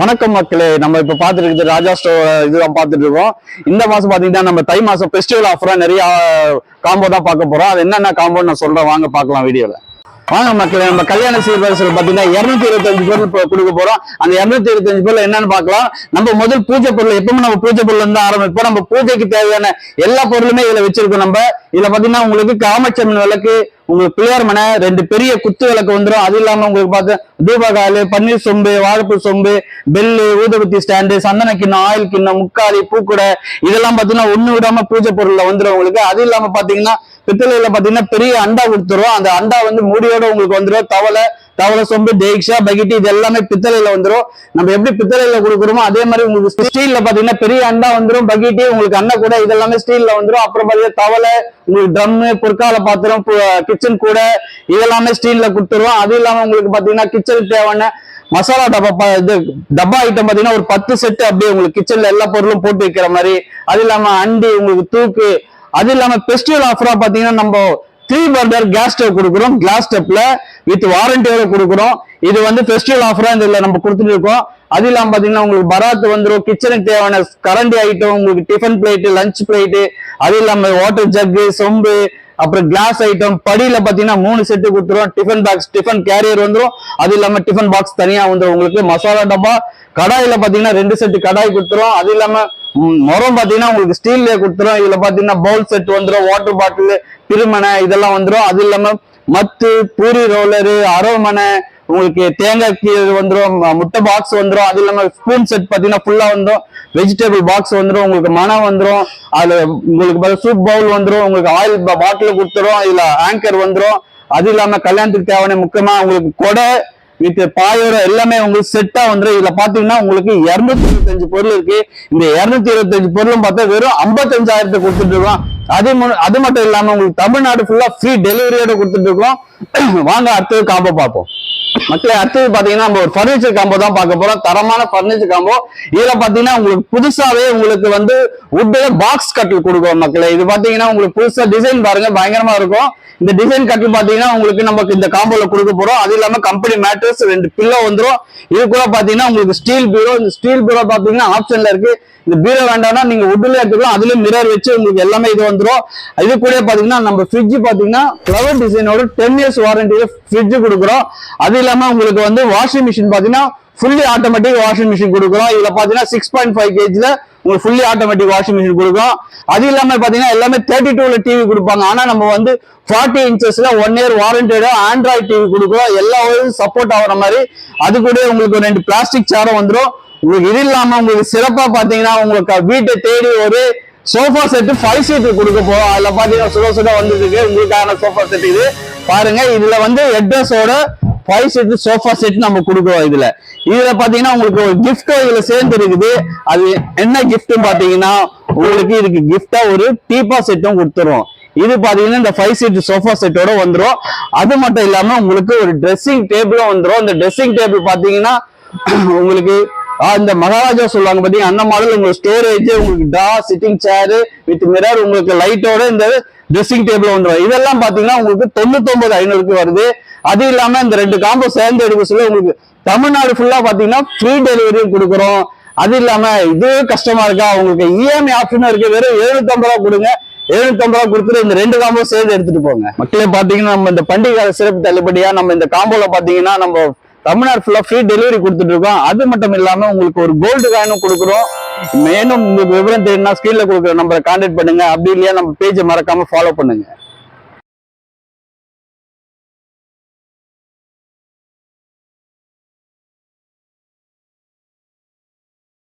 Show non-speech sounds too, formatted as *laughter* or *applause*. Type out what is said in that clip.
வணக்கம் மக்களே நம்ம இப்ப பாத்துட்டு ராஜா ஸ்டோர் இதுதான் பாத்துட்டு இருக்கோம். இந்த மாசம் பாத்தீங்கன்னா நம்ம தை மாசம் ஃபெஸ்டிவல் ஆஃபரா நிறைய காம்போ தான் பார்க்க போறோம். அது என்னென்ன காம்போ நான் சொல்றேன். வாங்க பார்க்கலாம் வீடியோல வாங்க மக்களே நம்ம கல்யாண சீர்வரிசையில் பாத்தீங்கன்னா இருநூத்தி இருபத்தஞ்சு பொருள் கொடுக்க போறோம். அந்த இருநூத்தி இருபத்தஞ்சு பொருள் என்னன்னு பார்க்கலாம். நம்ம முதல் பூஜை பொருள் எப்பவுமே நம்ம பூஜை பொருள் இருந்து ஆரம்பிப்போம். நம்ம பூஜைக்கு தேவையான எல்லா பொருளுமே இதுல வச்சிருக்கோம் நம்ம. இதுல பாத்தீங்கன்னா உங்களுக்கு காமச்சம்மன் விளக்கு உங்களுக்கு பிள்ளையார் மனை ரெண்டு பெரிய குத்து விளக்கு வந்துடும் அது இல்லாம உங்களுக்கு பார்த்து தூபகாலு பன்னீர் சொம்பு வாழைப்பூ சொம்பு பெல்லு ஊதுபத்தி ஸ்டாண்டு சந்தன கிண்ணம் ஆயில் கிண்ணம் முக்காலி பூக்கூடை இதெல்லாம் பாத்தீங்கன்னா ஒண்ணு விடாம பூஜை பொருள்ல வந்துடும் உங்களுக்கு. அது இல்லாம பாத்தீங்கன்னா பித்தளையில பாத்தீங்கன்னா பெரிய அண்டா கொடுத்துரும் அந்த அண்டா வந்து மூடியோட உங்களுக்கு வந்துடும் தவளை தவளை சொம்பு தேக்ஷா பகிட்டி இது எல்லாமே பித்தளையில வந்துடும் நம்ம எப்படி பித்தளையில கொடுக்குறோமோ அதே மாதிரி உங்களுக்கு ஸ்டீல்ல பாத்தீங்கன்னா பெரிய அண்டா வந்துடும் பகிட்டி உங்களுக்கு அண்ணா கூட இதெல்லாமே ஸ்டீல்ல வந்துடும் அப்புறம் பாத்தீங்கன்னா தவளை உங்களுக்கு ட்ரம்மு பொற்கால பாத்திரம் கிச்சன் கூட இதெல்லாமே ஸ்டீல்ல கொடுத்துருவோம். அது இல்லாம உங்களுக்கு பாத்தீங்கன்னா கிச்சனுக்கு தேவையான மசாலா டப்பா இது டப்பா ஐட்டம் பாத்தீங்கன்னா ஒரு பத்து செட்டு அப்படியே உங்களுக்கு கிச்சன்ல எல்லா பொருளும் போட்டு வைக்கிற மாதிரி. அது இல்லாம அண்டி உங்களுக்கு தூக்கு அது இல்லாம ஃபெஸ்டிவல் ஆஃபரா பாத்தீங்கன்னா நம்ம த்ரீ பர்னர் கேஸ் ஸ்டவ் கொடுக்குறோம். கிளாஸ் ஸ்டெப்ல வித் வாரண்டியோட கொடுக்குறோம். இது வந்து ஃபெஸ்டிவல் ஆஃபரா இதுல நம்ம கொடுத்துட்டு இருக்கோம். அது இல்லாம பாத்தீங்கன்னா உங்களுக்கு பராத் வந்துடும் கிச்சனுக்கு தேவையான கரண்டி ஐட்டம் உங்களுக்கு டிஃபன் பிளேட் லஞ்ச் பிளேட் அது இல்லாம வாட்டர் ஜக்கு சொம்பு அப்புறம் கிளாஸ் ஐட்டம் படியில பாத்தீங்கன்னா மூணு செட்டு கொடுத்துரும் டிஃபன் பாக்ஸ் டிஃபன் கேரியர் வந்துடும் அது இல்லாம டிஃபன் பாக்ஸ் தனியா வந்துடும் உங்களுக்கு மசாலா டப்பா கடாயில பாத்தீங்கன்னா ரெண்டு செட்டு கடாய் கொடுத்துரும் அது இல்லாம ம், முறம் பாத்தீங்கன்னா உங்களுக்கு ஸ்டீல்ல கொடுத்துரும். இதுல பாத்தீங்கன்னா பவுல் செட் வந்துடும் வாட்டர் பாட்டில் திருமணை இதெல்லாம் வந்துடும் அது இல்லாம மத்து பூரி ரோலரு அரவமனை உங்களுக்கு தேங்காய் கீரை வந்துடும் முட்டை பாக்ஸ் வந்துடும் அது இல்லாம ஸ்பூன் செட் பாத்தீங்கன்னா ஃபுல்லா வந்துடும் வெஜிடபிள் பாக்ஸ் வந்துடும் உங்களுக்கு மனம் வந்துடும் அதில் உங்களுக்கு சூப் பவுல் வந்துடும் உங்களுக்கு ஆயில் பாட்டில் கொடுத்துரும். இதுல ஆங்கர் வந்துடும் அது இல்லாம கல்யாணத்துக்கு தேவையான முக்கியமா உங்களுக்கு கொடை வித் பாயோட எல்லாமே உங்களுக்கு செட்டா வந்துடும் இதுல பாத்தீங்கன்னா உங்களுக்கு இருநூத்தி இருபத்தஞ்சு பொருள் இருக்கு. இந்த இருநூத்தி இருபத்தஞ்சு பொருளும் பார்த்தா வெறும் ஐம்பத்தஞ்சாயிரத்தை கொடுத்துட்டு இருக்கோம். அதே அது மட்டும் இல்லாம உங்களுக்கு தமிழ்நாடு ஃபுல்லா ஃப்ரீ டெலிவரியோட கொடுத்துட்டு இருக்கோம். வாங்க அடுத்தது காம்போ பார்ப்போம். மக்கள் அடுத்தது பாத்தீங்கன்னா நம்ம ஒரு ஃபர்னிச்சர் காம்போ தான் பார்க்க போறோம். தரமான ஃபர்னிச்சர் காம்போ இதுல பாத்தீங்கன்னா உங்களுக்கு புதுசாவே உங்களுக்கு வந்து உட்ல பாக்ஸ் கட்டில் கொடுக்கும் மக்களை. இது பாத்தீங்கன்னா உங்களுக்கு புதுசா டிசைன் பாருங்க பயங்கரமா இருக்கும். இந்த டிசைன் கட்டில் பாத்தீங்கன்னா உங்களுக்கு நமக்கு இந்த காம்போல கொடுக்க போறோம். அது இல்லாம கம்பெனி மேட்ரஸ் ரெண்டு பில்லோ வந்துடும் இது கூட பாத்தீங்கன்னா உங்களுக்கு ஸ்டீல் பீரோ இந்த ஸ்டீல் பீரோ பாத்தீங்கன்னா ஆப்ஷன்ல இருக்கு. இந்த பீரோ வேண்டாம்னா நீங்க உட்ல எடுத்துக்கலாம். அதுலயும் மிரர் வச்சு உங்களுக்கு எல்லாமே இது வந்துடும் இது கூட பாத்தீங்கன்னா நம்ம ஃப்ரிட்ஜ் பாத்தீங்கன்னா ஃபிளவர் டிசைனோட டென் இயர்ஸ் வாரண்டியில ஃப்ரிட்ஜ் கொடுக்குறோம். அது இல்லாம உங்களுக்கு வந்து வாஷிங் மிஷின் பாத்தீங்கன்னா ஃபுல்லி ஆட்டோமேட்டிக் வாஷிங் மிஷின் கொடுக்குறோம். இதுல பாத்தீங்கன்னா சிக்ஸ் பாயிண்ட் ஃபைவ் கேஜில உங்களுக்கு ஃபுல்லி ஆட்டோமேட்டிக் வாஷிங் மிஷின் கொடுக்கும் அது இல்லாம பாத்தீங்கன்னா எல்லாமே தேர்ட்டி டூல டிவி கொடுப்பாங்க. ஆனா நம்ம வந்து ஃபார்ட்டி இன்ச்சஸ்ல ஒன் இயர் வாரண்டியோட ஆண்ட்ராய்ட் டிவி கொடுக்குறோம். எல்லா சப்போர்ட் ஆகுற மாதிரி. அது கூட உங்களுக்கு ரெண்டு பிளாஸ்டிக் சேரும் வந்துடும் உங்களுக்கு இது இல்லாம உங்களுக்கு சிறப்பா பாத்தீங்கன்னா உங்களுக்கு வீட்டை தேடி ஒரு சோஃபா செட் ஃபைவ் சீட் கொடுக்க போறோம். அதுல பாத்தீங்கன்னா சுட சுட வந்துருக்கு உங்களுக்கான சோஃபா செட் இது. பாருங்க இதுல வந்து ஹெட்ரஸோட ஃபைவ் செட் சோஃபா செட் நம்ம கொடுக்குறோம் இதுல. இதுல பாத்தீங்கன்னா உங்களுக்கு ஒரு gift இதுல சேர்ந்து இருக்குது அது என்ன gift பாத்தீங்கன்னா உங்களுக்கு இதுக்கு கிஃப்டா ஒரு டீப்பா செட்டும் கொடுத்துருவோம் இது பாத்தீங்கன்னா இந்த ஃபைவ் சீட் சோஃபா செட்டோட வந்துடும் அது மட்டும் இல்லாம உங்களுக்கு ஒரு ட்ரெஸ்ஸிங் டேபிளும் வந்துடும் இந்த ட்ரெஸ்ஸிங் டேபிள் பாத்தீங்கன்னா *clears throat* உங்களுக்கு இந்த மகாராஜா சொல்லுவாங்க பாத்தீங்கன்னா அந்த மாடல் உங்களுக்கு ஸ்டோரேஜ் உங்களுக்கு டா சிட்டிங் சேரு வித் மிரர் உங்களுக்கு லைட்டோட இந்த ட்ரெஸ்ஸிங் டேபிள் வந்துடும் இதெல்லாம் பாத்தீங்கன்னா உங்களுக்கு தொண்ணூத்தொன்பது ஐநூறுக்கு வருது. அது இல்லாம இந்த ரெண்டு காம்போ சேர்ந்து எடுக்க சொல்ல உங்களுக்கு தமிழ்நாடு ஃபுல்லா பாத்தீங்கன்னா ஃப்ரீ டெலிவரியும் கொடுக்குறோம். அது இல்லாம இதுவே கஷ்டமா இருக்கா? உங்களுக்கு இஎம்ஐ ஆப்ஷனும் இருக்கு. வெறும் எழுநூத்தம்பது ரூபா கொடுங்க. எழுநூத்தம்பது ரூபா கொடுத்துட்டு இந்த ரெண்டு காம்போ சேர்ந்து எடுத்துட்டு போங்க. மக்களே பாத்தீங்கன்னா நம்ம இந்த பண்டிகை சிறப்பு தள்ளுபடியா நம்ம இந்த காம்போல பாத்தீங்கன்னா நம்ம தமிழ்நாடு ஃபுல்லா ஃப்ரீ டெலிவரி கொடுத்துட்டு இருக்கோம். அது மட்டும் இல்லாம உங்களுக்கு ஒரு கோல்டு காயினும் கொடுக்குறோம். மேலும் உங்களுக்கு விவரம் தெரியும்னா ஸ்கிரீன்ல கொடுக்குற நம்பரை கான்டாக்ட் பண்ணுங்க. அப்படி இல்லையா நம்ம பேஜை மறக்காம ஃபாலோ பண்ணுங்க.